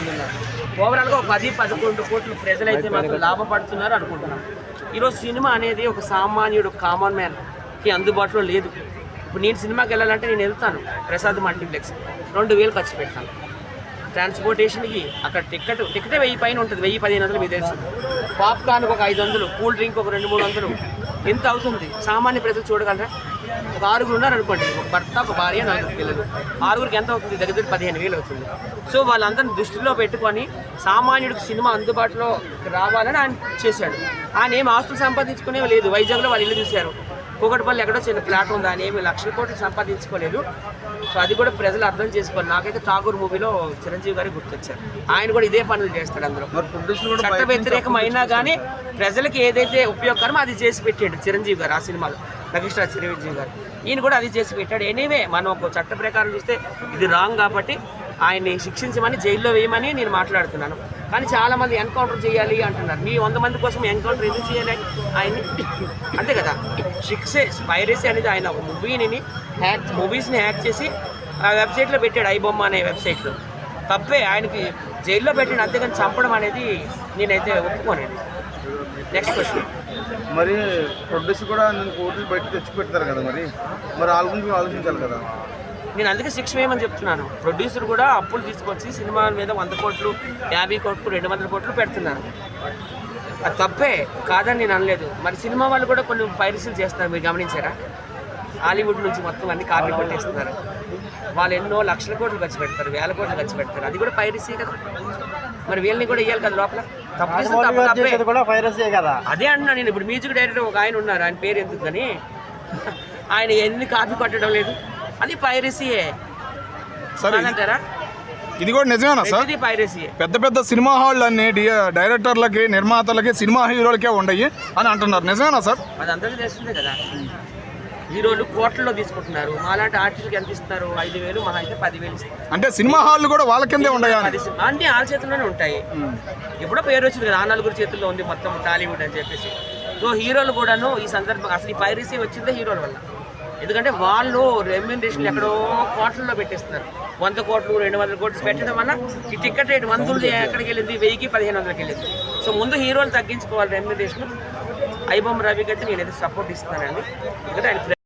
మంది ఉన్నారు. ఓవరాల్గా ఒక పది పదకొండు కోట్ల ప్రజలైతే మాత్రం లాభపడుతున్నారు అనుకుంటున్నాం. ఈరోజు సినిమా అనేది ఒక సామాన్యుడు కామన్ మ్యాన్కి అందుబాటులో లేదు. ఇప్పుడు నేను సినిమాకి వెళ్ళాలంటే నేను వెళ్తాను. ప్రసాద్ మల్టీప్లెక్స్. రెండు వేలు ఖర్చు పెడతాను. ట్రాన్స్పోర్టేషన్కి అక్కడ టికెట్ టికెటే వెయ్యి పైన ఉంటుంది. వెయ్యి పదిహేను వందలు మీకు తెలుసు. పాప్కార్న్కి ఒక ఐదు వందలు కూల్ డ్రింక్ ఒక రెండు మూడు వందలు. ఎంత అవుతుంది? సామాన్య ప్రజలు చూడగలరా? ఒక ఆరుగురు ఉన్నారు అనుకోండి. ఒక భర్త ఒక భార్య నలుగురు పిల్లలు. ఆరుగురికి ఎంత అవుతుంది? దగ్గర దగ్గర పదిహేను వేలు అవుతుంది. సో వాళ్ళందరిని దృష్టిలో పెట్టుకొని సామాన్యుడికి సినిమా అందుబాటులో రావాలని ఆయన చేశాడు. ఆయన ఏం ఆస్తులు సంపాదించుకునే లేదు. వైజాగ్లో వాళ్ళు ఇల్లు చూశారు. కూకటిపల్లి ఎక్కడో చిన్న ప్లాట్ ఉంది ఆయన ఏమి లక్షల కోట్లు సంపాదించుకోలేదు. సో అది కూడా ప్రజలు అర్థం చేసుకోవాలి. నాకైతే ఠాగూర్ మూవీలో చిరంజీవి గారి గుర్తొచ్చారు. ఆయన కూడా ఇదే పనులు చేస్తాడు అందరూ చట్ట వ్యతిరేకం అయినా కానీ ప్రజలకి ఏదైతే ఉపయోగకరమో అది చేసి పెట్టాడు చిరంజీవి గారు ఆ సినిమాలో. నగేశ్వర చిరంజీవి గారు. ఈయన కూడా అది చేసి పెట్టాడు. ఎనీవే మనం ఒక చట్ట ప్రకారం చూస్తే ఇది రాంగ్ కాబట్టి ఆయన్ని శిక్షించమని జైల్లో వేయమని నేను మాట్లాడుతున్నాను. కానీ చాలా మంది ఎన్కౌంటర్ చేయాలి అంటున్నారు. మీ వంద మంది కోసం ఎన్కౌంటర్ ఎందుకు చేయాలి ఆయన్ని? అంతే కదా. శిక్షే పైరసీ అనేది ఆయన ఒక మూవీని హ్యాక్ మూవీస్ని హ్యాక్ చేసి ఆ వెబ్సైట్లో పెట్టాడు ఐబొమ్మ అనే వెబ్సైట్లో. తప్పే ఆయనకి జైల్లో పెట్టిన అంతేగాని చంపడం అనేది నేనైతే ఒప్పుకోనండి నెక్స్ట్ క్వశ్చన్ మరి ప్రొడ్యూసర్ కూడా నేను కోర్టులు బయట తెచ్చి పెడతారు కదా మరి? మరి వాళ్ళ ఆలోచించాలి కదా. నేను అందుకే శిక్ష వేయమని చెప్తున్నాను. ప్రొడ్యూసర్ కూడా అప్పులు తీసుకొచ్చి సినిమా మీద వంద కోట్లు యాభై కోట్లు రెండు వందల కోట్లు పెడుతున్నారు. అది తప్పే కాదని నేను అనలేదు. మరి సినిమా వాళ్ళు కూడా కొన్ని పైరసీలు చేస్తున్నారు మీరు గమనించారా? హాలీవుడ్ నుంచి మొత్తం అన్ని కాపీ కొట్టేస్తున్నారు. వాళ్ళు ఎన్నో లక్షల కోట్లు ఖర్చు పెడతారు వేల కోట్లు ఖర్చు పెడతారు. అది కూడా పైరసీ కదా. మరి వీళ్ళని కూడా ఇవ్వాలి కదా లోపల? అదే అంటున్నా నేను ఇప్పుడు మ్యూజిక్ డైరెక్టర్ ఒక ఆయన ఉన్నారు ఆయన పేరు ఎందుకు కానీ? ఆయన ఎన్ని కాపీ కొట్టడం లేదు? అది పైరసీయే సరే అంటారా ఇది కూడా నిజమేనా సార్? పైరసీయే పెద్ద పెద్ద సినిమా హాళ్ళు అన్ని డైరెక్టర్లకి నిర్మాతలకి సినిమా హీరోలకే ఉండయి అని అంటున్నారు. నిజమేనా సార్? అది అందరికీ తెలుస్తుంది కదా. హీరోలు కోట్లలో తీసుకుంటున్నారు. మాలాంటి ఆర్టిస్ట్కి ఎంత ఇస్తున్నారు ఐదు వేలు మహా అయితే పదివేలు ఇస్తారు. అంటే సినిమా హాళ్ళు కూడా వాళ్ళ కిందే ఉండయా అన్ని వాళ్ళ చేతుల్లోనే ఉంటాయి. ఎప్పుడో పేరు వచ్చింది కదా ఆ నలుగురు చేతుల్లో ఉంది మొత్తం టాలీవుడ్ అని చెప్పేసి. సో హీరోలు కూడాను ఈ సందర్భం అసలు ఈ పైరసీ వచ్చిందే హీరోల వల్ల. ఎందుకంటే వాళ్ళు రెమ్యూనరేషన్ ఎక్కడో కోట్లలో పెట్టేస్తున్నారు. వంద కోట్లు రెండు వందల కోట్లు పెట్టడం వల్ల ఈ టికెట్ రేట్ వందలు ఎక్కడికి వెళ్ళింది? వెయ్యికి పదిహేను వందలకి వెళ్ళింది. సో ముందు హీరోలు తగ్గించుకోవాలి రెమ్యూనరేషన్ ఐబొమ్మ రవికి అయితే నేను సపోర్ట్ ఇస్తున్నానండి. ఎందుకంటే ఆయన